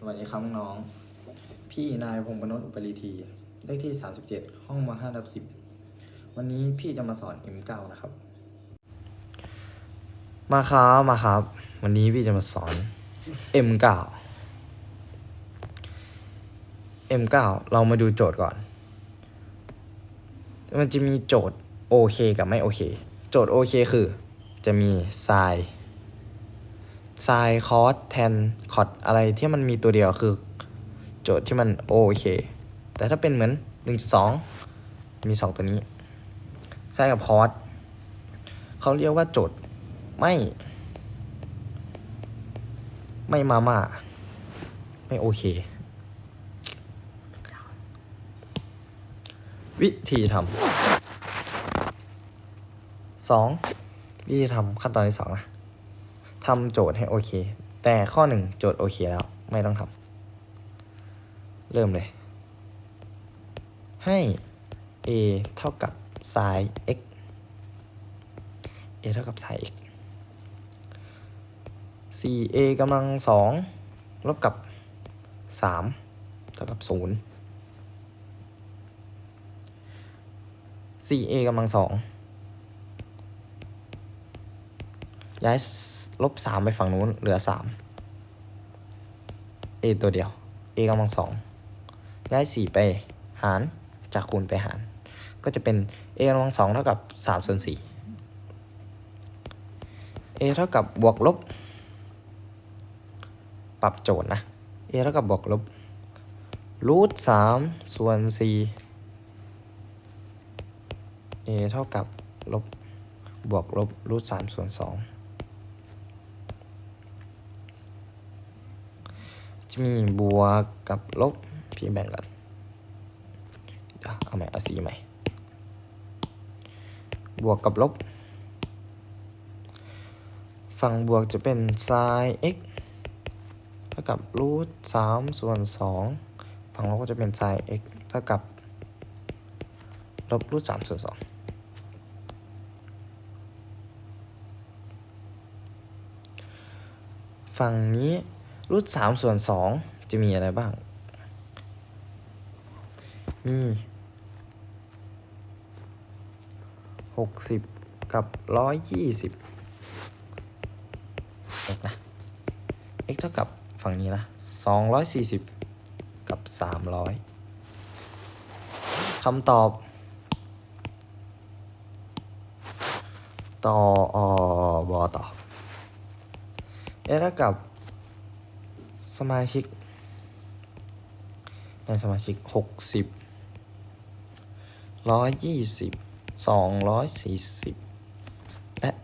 สวัสดีครับน้อง พี่นายพงศ์ปนนท์อุปรีทีเลขที่ 37 ห้องมา5ทับ10 วันนี้พี่จะมาสอน M9 นะครับ มาครับมาครับ วันนี้พี่จะมาสอน M9 M9 เรามาดูโจทย์ก่อน มันจะมีโจทย์โอเคกับไม่โอเค โจทย์โอเคคือ จะมี sin sin cos tan cot อะไรที่มันมีตัวเดียวคือ โจทย์ที่มันโอเค แต่ถ้าเป็นเหมือน 1.2 มี 2 ตัวนี้ sin กับ cos เขาเรียกว่าโจทย์ไม่ ไม่มาม่าไม่โอเค วิธีทำสองวิธีทำขั้นตอนที่สองนะ ทำโจทย์ให้โอเค แต่ข้อหนึ่งโจทย์โอเคแล้ว ไม่ต้องทำเริ่มเลย ให้ a เท่ากับ sin x a เท่ากับ sin x 4a กำลังสองลบกับ 3 เท่ากับ 0 4a กำลังสอง ย้ายลบ3ไปฝั่งนู้น เหลือ3 a ตัวเดียว a กำลังสองย้าย4ไปหารจากคูณไปหาร ก็จะเป็น a กำลังสองเท่ากับ3ส่วน4 a เท่ากับบวกลบ ปรับโจทย์นะ a เท่ากับบวกลบรูทสามส่วนสี่ a เท่ากับลบบวกลบรูทสามส่วนสอง จะมีบวกกับลบพี่แบ่งกันเดี๋ยวเอาใหม่เอาสีใหม่ บวกกับลบ ฝั่งบวกจะเป็น sin x เท่ากับรูทสามส่วนสองฝั่งลบก็จะเป็น sin x เท่ากับลบรูทสามส่วนสองฝั่งนี้ รูทสามส่วนสองจะมีอะไรบ้าง มีหกสิบกับร้อยยี่สิบนะ x เท่ากับฝั่งนี้นะ240กับ300คำตอบ ต่ออบอต่อเอเท่ากับ สมาชิก ในสมาชิก60 120 240และ300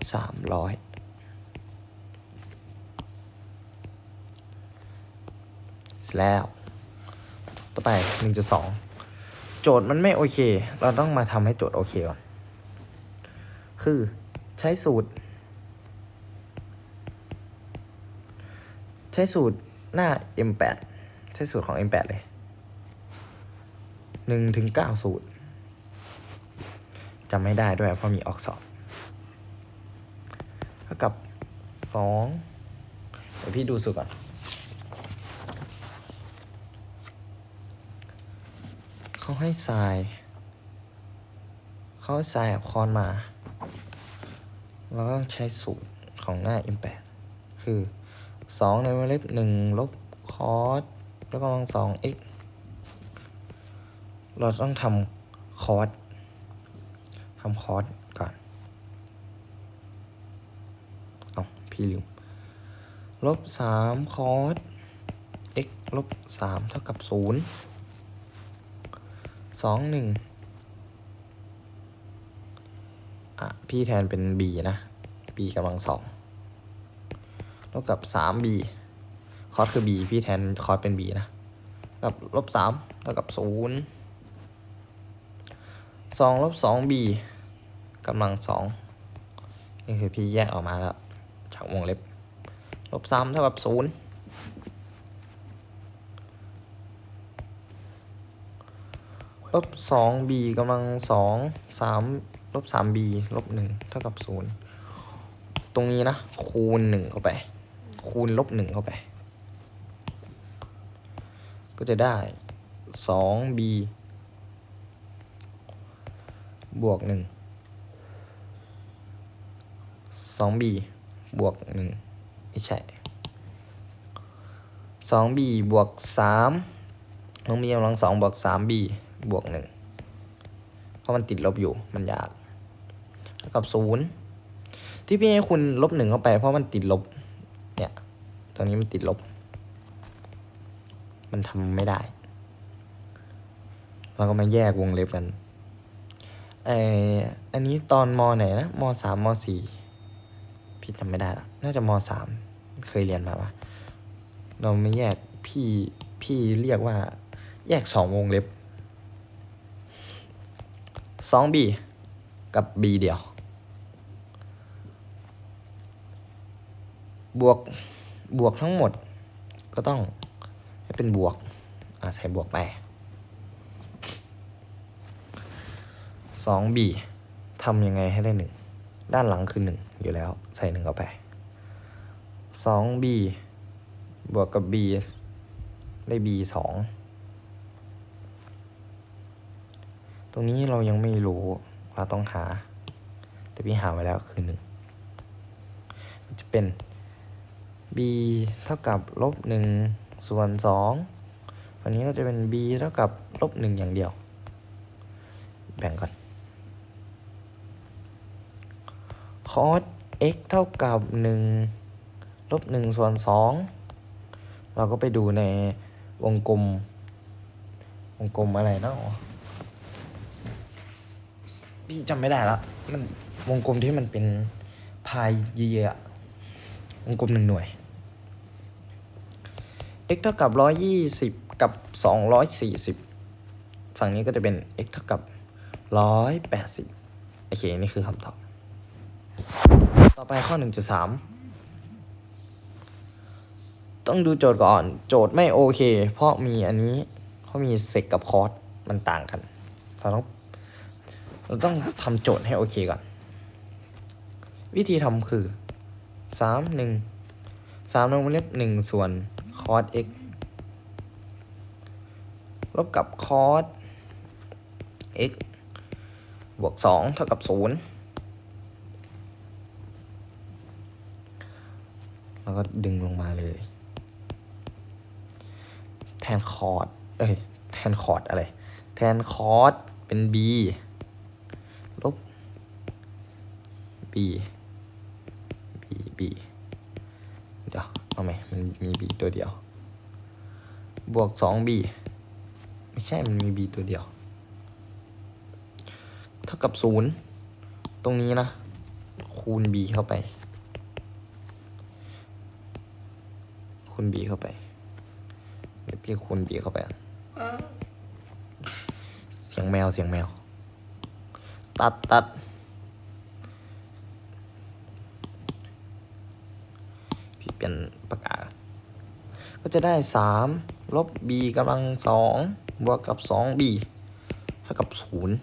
เสร็จแล้ว ต่อไป 1.2 โจทย์มันไม่โอเค เราต้องมาทำให้โจทย์โอเคก่อน คือใช้สูตร ใช้สูตร หน้า M8 ใช้สูตรของ M8 เลย1ถึง9สูตรจำไม่ได้ด้วยเพราะมีออกสอบเท่ากับ2เดี๋ยวพี่ดูสูตรก่อนเขาให้ทรายเขาให้ทรายกับคอนมา แล้วก็ใช้สูตรของหน้า M8 คือ 2 ในวงเล็บ1ลบคอสแล้วก็กำลังสอง x เราต้องทำคอสทำคอสก่อน เอาพี่ลืมลบ3คอส x ลบ3เท่ากับ0สองหนึ่งอะ พี่แทนเป็น b นะ b กำลังสอง ลบกับสาม b คอสคือ b พี่แทนคอสเป็น b นะ กับลบสามเท่ากับศูนย์สองลบสอง b กำลังสองนี่คือพี่แยกออกมาแล้วจากวงเล็บ ลบสามเท่ากับศูนย์ลบสอง b กำลังสองสามลบสาม b ลบหนึ่งเท่ากับศูนย์ตรงนี้นะ คูณหนึ่งเข้าไป คูณลบหนึ่งเข้าไป ก็จะได้สอง b บวกหนึ่งสอง b บวกหนึ่งไม่ใช่สอง b บวกสามน้องมีกำลังสองบวกสาม b บวกหนึ่งเพราะมันติดลบอยู่มันยากกับศูนย์ที่พี่ให้คุณลบหนึ่งเข้าไปเพราะมันติดลบ ตรงนี้มันติดลบ มันทำไม่ได้ เราก็มาแยกวงเล็บกันไออันนี้ตอนมไหนนะมสามมสี่พี่จำไม่ได้ละน่าจะมสามเคยเรียนมาปะเราไม่แยกพี่พี่เรียกว่า แยกสองวงเล็บสองบีกับบีเดียว บวก บวกทั้งหมดก็ต้องให้เป็นบวกใส่บวกไปสองบีทำยังไงให้ได้หนึ่งด้านหลังคือหนึ่งอยู่แล้วใส่หนึ่งเข้าไปสองบีบวกกับบีได้บีสองตรงนี้เรายังไม่รู้เราต้องหา แต่พี่หาไว้แล้วคือหนึ่งจะเป็น b เท่ากับลบหนึ่งส่วนสองวันนี้ก็จะเป็น b เท่ากับลบหนึ่งอย่างเดียว แบ่งก่อน cos x เท่ากับหนึ่งลบหนึ่งส่วนสองเราก็ไปดูในวงกลม วงกลมอะไรนะพี่จำไม่ได้ละมันวงกลมที่มันเป็นพายเยอะๆอะวงกลมหนึ่งหน่วย x เท่ากับร้อยยี่สิบกับสองร้อยสี่สิบฝั่งนี้ก็จะเป็น x เท่ากับร้อยแปดสิบโอเค นี่คือคำตอบ ต่อไปข้อหนึ่งจุดสามต้องดูโจทย์ก่อน โจทย์ไม่โอเค เพราะมีอันนี้ เพราะมีเซกกับคอร์สมันต่างกัน เราต้อง เราต้องทำโจทย์ให้โอเคก่อน วิธีทำคือสามหนึ่งสามลงเล็บหนึ่งส่วน คอส x ลบกับคอส x บวกสองเท่ากับศูนย์แล้วก็ดึงลงมาเลย แทนคอร์ดเอ้ย แทนคอร์ดอะไร แทนคอร์ดเป็น b ลบ b b เดี๋ยวเอาไห มี b ตัวเดียว บวกสอง b ไม่ใช่มันมี b ตัวเดียว เท่ากับศูนย์ตรงนี้นะ คูณ b เข้าไป คูณ b เข้าไปเดี๋ยวพี่คูณ b เข้าไป เสียงแมวเสียงแมว ตัดตัดพี่เปลี่ยน ก็จะได้สามลบ b กำลังสองบวกกับสอง b เท่ากับศูนย์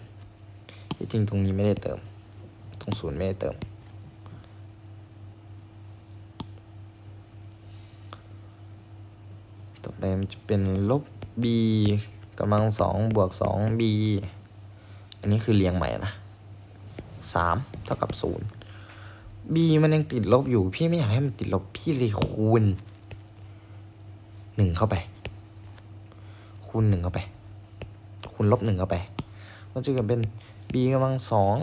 ที่จริงตรงนี้ไม่ได้เติม ตรงศูนย์ไม่ได้เติม ต่อไปมันจะเป็นลบ b กำลังสองบวกสอง b อันนี้คือเรียงใหม่นะสามเท่ากับศูนย์ b มันยังติดลบอยู่ พี่ไม่อยากให้มันติดลบพี่เลยคูณ หนึ่งเข้าไป คูณหนึ่งเข้าไป คูณลบหนึ่งเข้าไป มันจะเกิดเป็น b กำลังสอง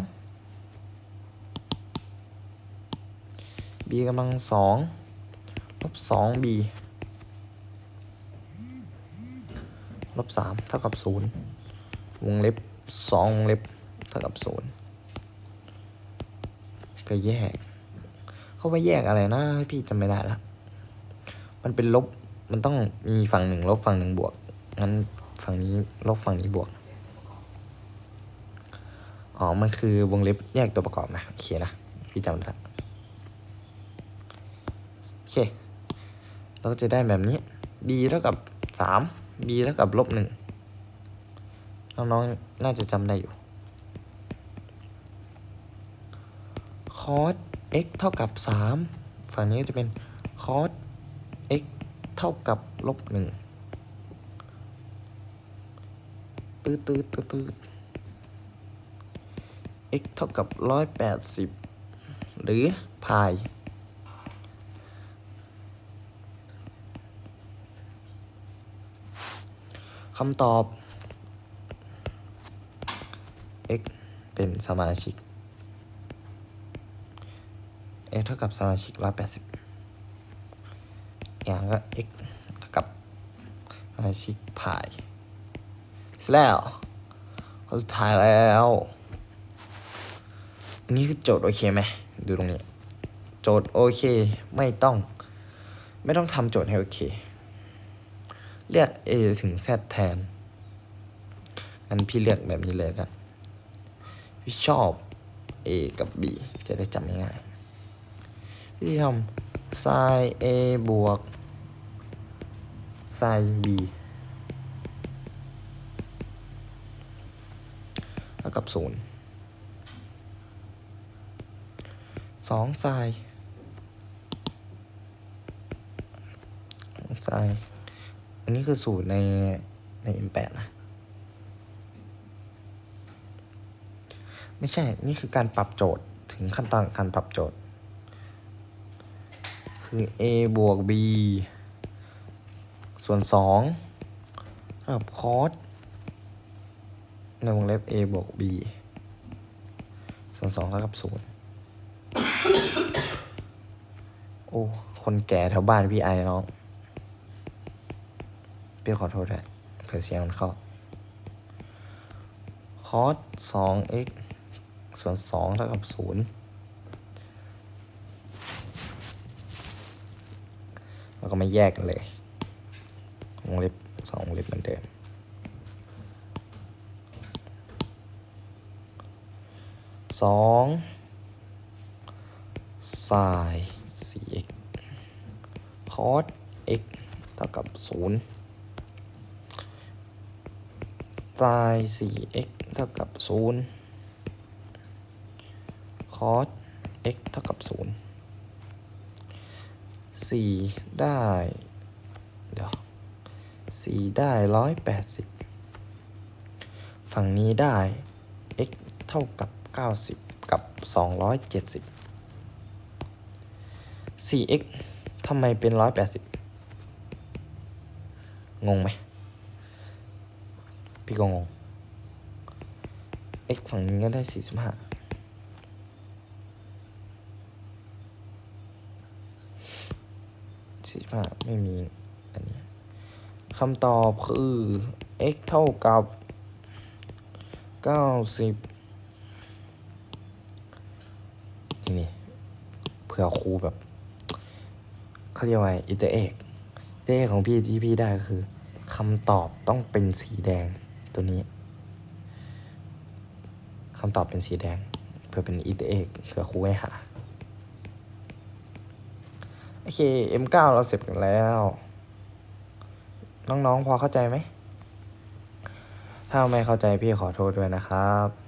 b กำลังสองลบสอง b ลบสามเท่ากับศูนย์วงเล็บสองวงเล็บเท่ากับศูนย์ก็แยก เขาว่าแยกอะไรนะ พี่จำไม่ได้ละ มันเป็นลบ มันต้องมีฝั่งหนึ่งลบฝั่งหนึ่งบวก งั้นฝั่งนี้ลบฝั่งนี้บวก อ๋อ มันคือวงเล็บแยกตัวประกอบนะโอเคนะ พี่จำได้โอเค เราก็จะได้แบบนี้ b เท่ากับสาม b เท่ากับลบหนึ่งน้องๆ น่าจะจำได้อยู่ cos x เท่ากับสามฝั่งนี้ก็จะเป็น cos เท่ากับลบหนึ่งตืดตืดตืดตืด x เท่ากับร้อยแปดสิบหรือพายคำตอบ x เป็นสมาชิก x เท่ากับสมาชิกร้อยแปดสิบ อย่างก็ x เท่ากับชิกพายเสร็จแล้วข้อสุดท้ายแล้วนนี้คือโจทย์โอเคไหมดูตรงนี้ โจทย์โอเคไม่ต้อง ไม่ต้องทำโจทย์ให้โอเคเรียก a ถึง z แทนงั้นพี่เรียกแบบนี้เลยกันพี่ชอบ a กับ b จะได้จำง่ายๆพี่ทำ sin a บวก sin b เท่ากับศูนย์สองทรายทรายอันนี้คือสูตรในใน M8 นะ ไม่ใช่ นี่คือการปรับโจทย์ถึงขั้นตอนการปรับโจทย์ คือ a บวก b ส่วนสองเท่ากับคอสในวงเล็บ a บวก b ส่วนสองเท่ากับศูนย์โอ้ คนแก่แถวบ้านพี่ไอ้น้องพี่ขอโทษด้วยเผื่อเสียงมันเข้าคอสสอง x ส่วนสองเท่ากับศูนย์แล้วก็มาแยกกันเลย วงเล็บสองวงเล็บเหมือนเดิมสองไซน์ 4x คอส x เท่ากับศูนย์ไซน์ 4x เท่ากับศูนย์คอส x เท่ากับศูนย์สี่ได้ 4 ได้ 180 ฝั่งนี้ได้ x เท่ากับ 90 กับ 270 4x ทำไมเป็น 180 งงไหม พี่ก็งง x ฝั่งนี้ก็ได้ 45สี่สิบห้าไม่มี คำตอบคือ x เท่ากับ 90 นี่นี่เผื่อครูแบบเขาเรียกว่าอินเตอร์เอกอินเตอร์เอกของพี่ที่พี่ได้ก็คือคำตอบต้องเป็นสีแดงตัวนี้คำตอบเป็นสีแดง เพื่อเป็นอินเตอร์เอกเพื่อครูให้หา โอเค M9 เราเสร็จกันแล้ว น้องๆ พอเข้าใจไหม ถ้าไม่เข้าใจพี่ขอโทษด้วยนะครับ